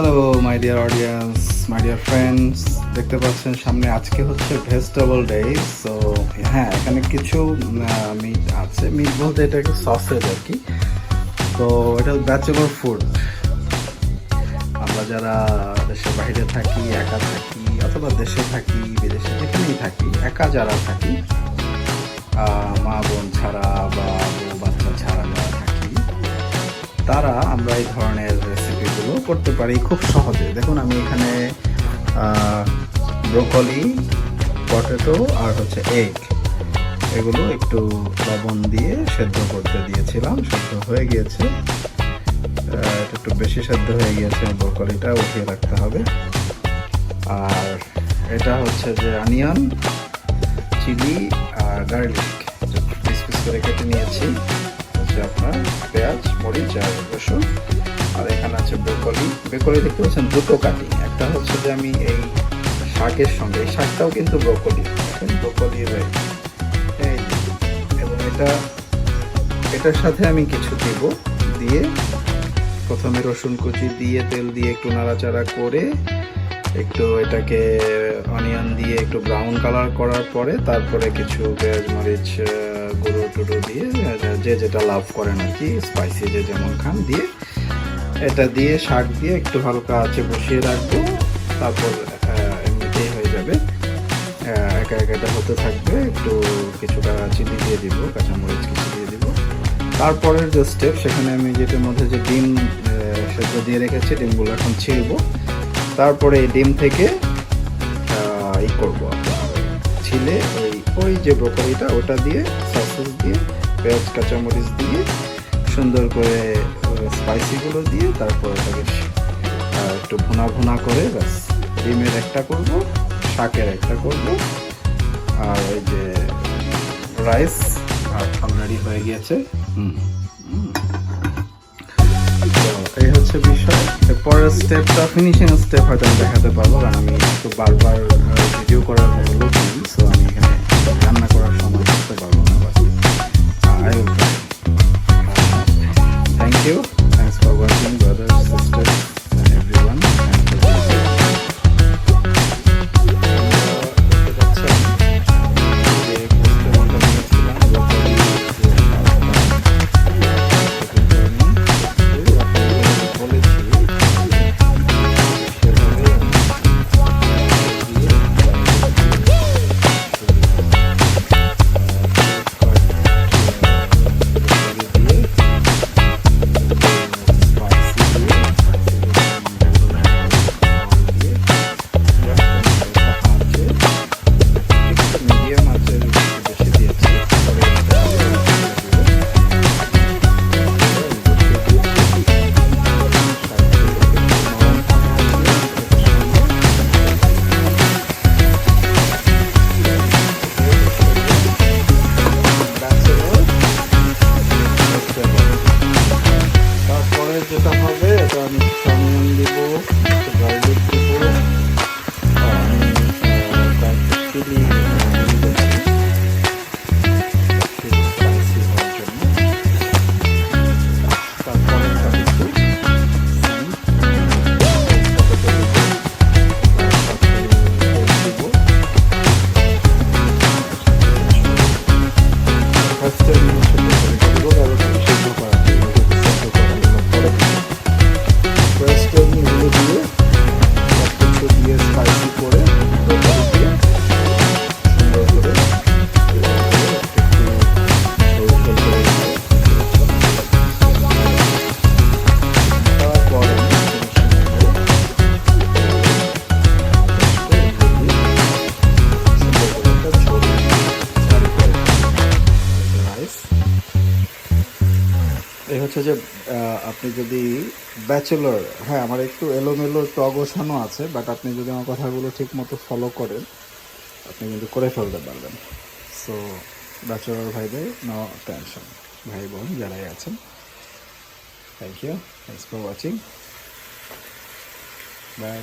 Hello my dear audience my dear friends দেখতে পাচ্ছেন, সামনে আজকে হচ্ছে ভেজিটেবল ডে সো হ্যাঁ এখানে কিছু মিট আছে। মিট বলতে এটা একটু সসেজ আর কি। তো, এটা ব্যাচেলর ফুড আমরা যারা দেশের বাইরে থাকি, একা থাকি, অথবা দেশে থাকি, বিদেশে, যেখানেই থাকি, একা যারা থাকি মা বোন ছাড়া বা বাচ্চা ছাড়া যারা থাকি, তারা আমরা এই ধরনের রেসিপিগুলো করতে পারি খুব সহজে। দেখুন, আমি এখানে ব্রোকলি, পটেটো আর হচ্ছে এগ এগুলো একটু লবণ দিয়ে সেদ্ধ করতে দিয়েছিলাম, সেদ্ধ হয়ে গিয়েছে। একটু বেশি সেদ্ধ হয়ে গিয়েছে ব্রোকলিটা উঠিয়ে রাখতে হবে। আর এটা হচ্ছে যে অনিয়ন চিলি আর গার্লিক। পিস পিস করে কেটে নিয়েছি, হচ্ছে আপনার পেঁয়াজ, মরিচ আর রসুন। আর এখানে আছে ব্রোকলি। ব্রোকলি দেখতে পাচ্ছেন দুটো কাটিং। একটা হচ্ছে যে আমি এই শাকের সঙ্গে, এই শাকটাও কিন্তু ব্রোকলি। ব্রোকলি এই এবং এটা, এটার সাথে আমি কিছু দেব। দিয়ে প্রথমে রসুন কুচি দিয়ে, তেল দিয়ে একটু নাড়াচাড়া করে একটু এটাকে অনিয়ন দিয়ে একটু ব্রাউন কালার করার পরে তারপরে কিছু পেঁয়াজ, মরিচ গুঁড়ো টুড়ো দিয়ে যে যেটা লাভ করেন আর কি স্পাইসি যে যেমন খান, দিয়ে এটা দিয়ে শাক দিয়ে একটু হালকা আছে বসিয়ে রাখব, তারপর এমনিতেই হয়ে যাবে। একা একা এটা হতে থাকবে, একটু কিছুটা চিনি দিয়ে দিব, কাঁচামরিচ কিছু দিয়ে দিব। তারপরের যে স্টেপ সেখানে আমি যেটার মধ্যে যে ডিম সেদ্ধ দিয়ে রেখেছি, ডিমগুলো এখন ছিলবো তারপরে এই ডিম থেকে ই করব ছিলে ওই ওই যে ব্রোকলিটা, ওটা দিয়ে সসেস দিয়ে, পেঁয়াজ, কাঁচামরিচ দিয়ে সুন্দর করে স্পাইসিগুলো দিয়ে তারপর ওটাকে একটু ভুনা ভুনা করে ব্যাস ডিমের একটা করব শাকের একটা করব। আর ওই যে রাইস আর অলরেডি হয়ে গিয়েছে। হুম। এই হচ্ছে বিষয়। পরের স্টেপটা ফিনিশিং স্টেপ হয়তো আমি দেখাতে পারব কারণ আমি একটু বারবার ভিডিও করার লোক সো আমি এখানে রান্না করার সময় করতে পারব। দিয়ে স্পাইসি হচ্ছে যে আপনি যদি ব্যাচেলর হ্যাঁ আমার একটু এলোমেলো অগোছানো আছে বাট আপনি যদি আমার কথাগুলো ঠিক মতো ফলো করেন, আপনি কিন্তু করে ফেলতে পারবেন। সো ব্যাচেলর ভাইদের নো টেনশন ভাই বোন যারাই আছেন। Thank you thanks for watching bye